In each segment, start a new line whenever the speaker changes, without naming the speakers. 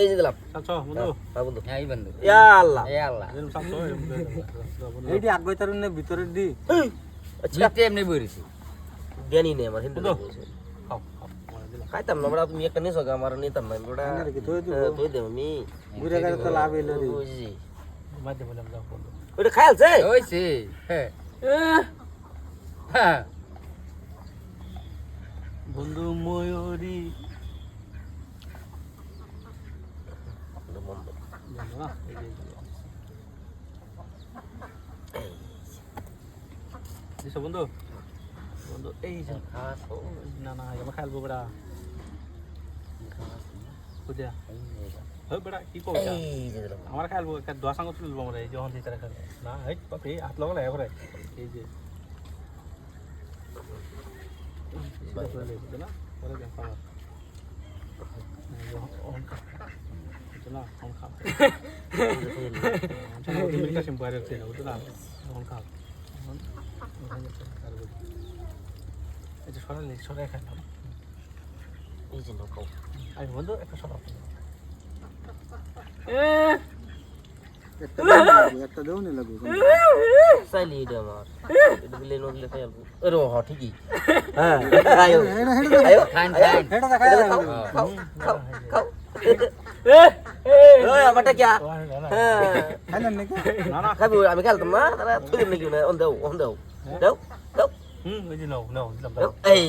এই যে দিলাম।
বন্ধু।
হ্যাঁ বন্ধু।
এই বন্ধু।
ইয়া আল্লাহ।
এ আল্লাহ।
আগ বাইতার ভিতরের দি
আচ্ছা।
জিতে এমনি বইরেছি
জ্ঞানী নেই আমার হিন্দু
বন্ধু। খাও খাও আমার দিলাম।
খাইতাম না বড়া তুমি একটা নিছো আমার নিতাম না বড়া
আনার কি থই দিব।
তুই দে আমি।
ঘুরে গেলে তো লাভ হইল রে।
বুঝি
মাঝে বললাম যাও
ওটা খাইলছে
হইছে। হ্যাঁ। হ্যাঁ।
বন্ধু ময়ূরী বন্ধু না এই যে, এই যে। দিছো বন্ধু বন্ধু এই যে ও, না না আমার খেলব বেড়া বুঝা হ্যাঁ বেড়া কি
দিলাম
আমার খেলব একটা দশ আঙুল তুলবো আমরা এই যখন দিতে খেলব না এই বাপরে হাত লাগালে এবারে এই যে না? পরে দেখ আমার। এই যে, অহন খা। বুঝছ না? শ্যাম্পু আর না, বুঝছ না? এই যে সরালে, খাই না।
এই যে নকও
আমি বন্ধু একটা।
একটা দেও নি
চাইলি এটা আমার। এটা দিলে নদলে খাইলবো আরে হ ঠিকই। হ্যাঁ। আয়ো।
খান খান।
হেডা
খাও খাও খাও। ওই আমারটা কি। হ্যাঁ।
খাইলেন নাকি?
না, না।
খাবি আমি খেলতাম না তারা থুই নাকি না অন দাও অন দাও দাও দাও।
হুম, এই যে নাও, নাও, দিলাম,
দাও। এই।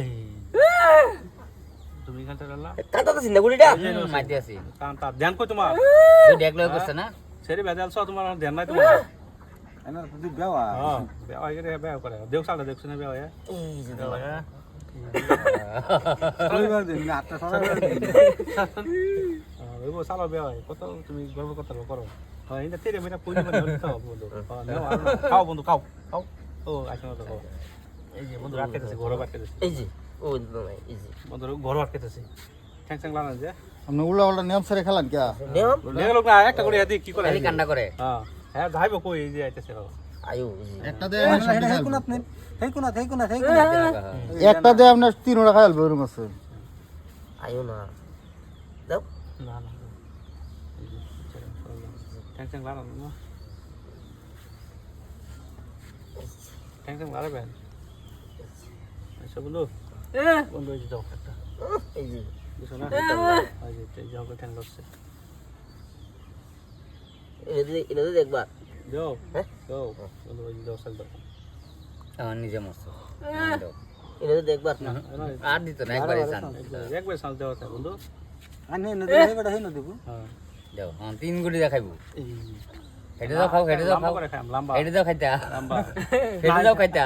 এই। তুমি এখানটা রান্না?
কাটা তো সিনা গুড়িটা।
মাইতে আছি।
কান ধ্যান কই তোমার।
তুই দেখলে করছে না।
সেরে বেজাল সব তোমার ধ্যান নাই তোমার।
এনার প্রতি বেওয়া।
হ্যাঁ বেয়া হয়ে গেলে বেয়া করে। দেখ সালে দেখছ না বেয়া হয়ে।
এই যে
বেয়া হয় তুমি গর্ব করতে করো হ্যাঁ মানে খাও বন্ধু হ্যাঁ। খাও খাও ও খাও। এই যে বন্ধু ঘর আটকেতেছে
এই যে ও দিলাম এই যে
ঘর আটকেতেছে ঠ্যাং ঠ্যাং লাগান
উল্টা উল্টা নিয়ম সেরে খেলান কে
নিয়ম
একটা করে এদি কি করে
কান্না করে
হ্যাঁ হ্যাঁ যাইব কই এই যে আইতেছে বাবা
একটা দে হেই কোনাত নেই হেই কোনাত হেই কোনাত হেই কোনাত।
হ্যাঁ।
একটা দে আপনার তিন ওটা খাইল বেরুম আছে
আয়ো না। দাও
বন্ধু এই যে যাও একটা।
এই যে।
এই যে যাও ঠ্যাং লাগছে
দিলে দেখবা।
যাও
হ্যাঁ?
যাও
আমার নিজে মস্ত।
এনে দিলে দেখবা
আর দিত না একবারে চান।
একবার সাল দেওয়া থাকে বন্ধু।
আনে নদী বড় হেই
হ্যাঁ।
যাও হ্যাঁ তিন গুটি দেখাইবো হেঁটে যাও খাও হেঁটে যাও খাও।
করে খাম লম্বা।
হেঁটে যাও খাইতা। হেঁটে যাও খাইতা।